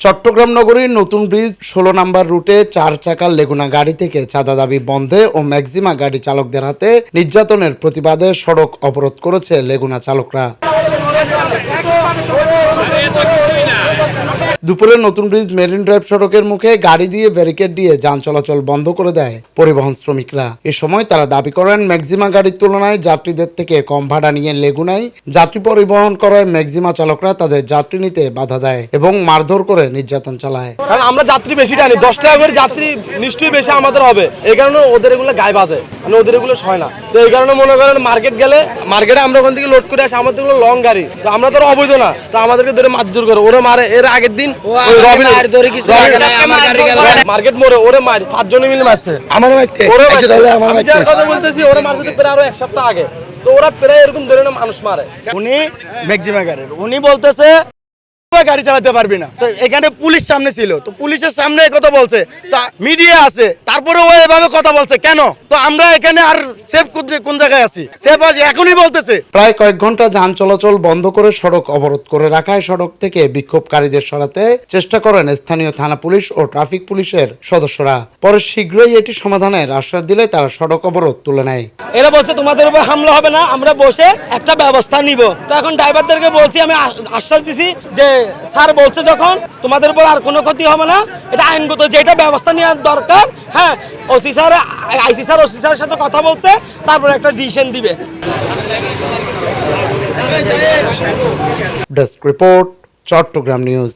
চট্টগ্রাম নগরীর নতুন ব্রিজ ষোলো নাম্বার রুটে চার চাকার লেগুনা গাড়ি থেকে চাঁদা দাবি বন্ধে ও ম্যাক্সিমা গাড়ি চালকদের হাতে নির্যাতনের প্রতিবাদে সড়ক অবরোধ করেছে লেগুনা চালকরা। দুপুরে নতুন ব্রিজ মেরিন ড্রাইভ সড়কের মুখে গাড়ি দিয়ে ব্যারিকেড দিয়ে যান চলাচল বন্ধ করে দেয় পরিবহন শ্রমিকরা। এ সময় তারা দাবি করেন, ম্যাক্সিমা গাড়ির তুলনায় যাত্রীদের থেকে কম ভাড়া নিয়ে লেগুনায় যাত্রী পরিবহন করায় ম্যাক্সিমা চালকরা তাদের যাত্রী নিতে বাধা দেয় এবং মারধর করে নির্যাতন চালায়। কারণ আমরা যাত্রী বেশি টানি, দশ টাকা করে যাত্রী নিশ্চয়ই বেশি আমাদের হবে। এই কারণে ওদের এগুলো গায়ে বাজে। ওদের এগুলো হয় না। তো এই কারণে মনে করেন মার্কেট গেলে মার্কেটে আমরা ওখান থেকে লোড করে আসি। আমাদের এগুলো লং গাড়ি। তো আমরা তো অবৈধ না। তো আমাদেরকে ধরে মারধর করে। ওরা মারে এর আগের দিন মার্কেট মোড়ে ওরে মারি পাঁচজনে মিলে মারছে। আমার মাইতে ওরে কথা বলতেছি ওরা মারছে তো প্রায় আরও এক সপ্তাহ আগে। তো ওরা প্রায় এরকম ধরনের মানুষ মারে। উনি ম্যাক্সিমা উনি বলতেছে গাড়ি চালাতে পারবি না? তো এখানে পুলিশ সামনে ছিল। তো পুলিশের সামনে এই কথা বলছে। তা মিডিয়া আছে। তারপরে ও এভাবে কথা বলছে। কেন? তো আমরা এখানে আর সেফ কোন জায়গায় আছি? সেফ আছি এখনই বলতেছে। প্রায় কয়েক ঘণ্টা যান চলাচল বন্ধ করে সড়ক অবরোধ করে রাখায় সড়ক থেকে বিক্ষোভকারীদের সরাতে চেষ্টা করেন স্থানীয় থানা পুলিশ ও ট্রাফিক পুলিশের সদস্যরা। পরে শীঘ্রই এটি সমাধানের আশ্বাস দিলে তারা সড়ক অবরোধ তুলে নেয়। এরা বলছে তোমাদের উপর হামলা হবে না আমরা বসে একটা ব্যবস্থা নিব। তো এখন ড্রাইভারদেরকে বলছি আমি আশ্বাস দিছি যে স্যার বলছে যখন, তোমাদের উপর আর কোনো ক্ষতি হবে না। এটা আইনগত যেটা ব্যবস্থা নেওয়ার দরকার। হ্যাঁ OC sir, IC sir, OC স্যারের সাথে কথা বলছে, তারপর একটা ডিসিশন দিবে। Desk report, Chattogram news.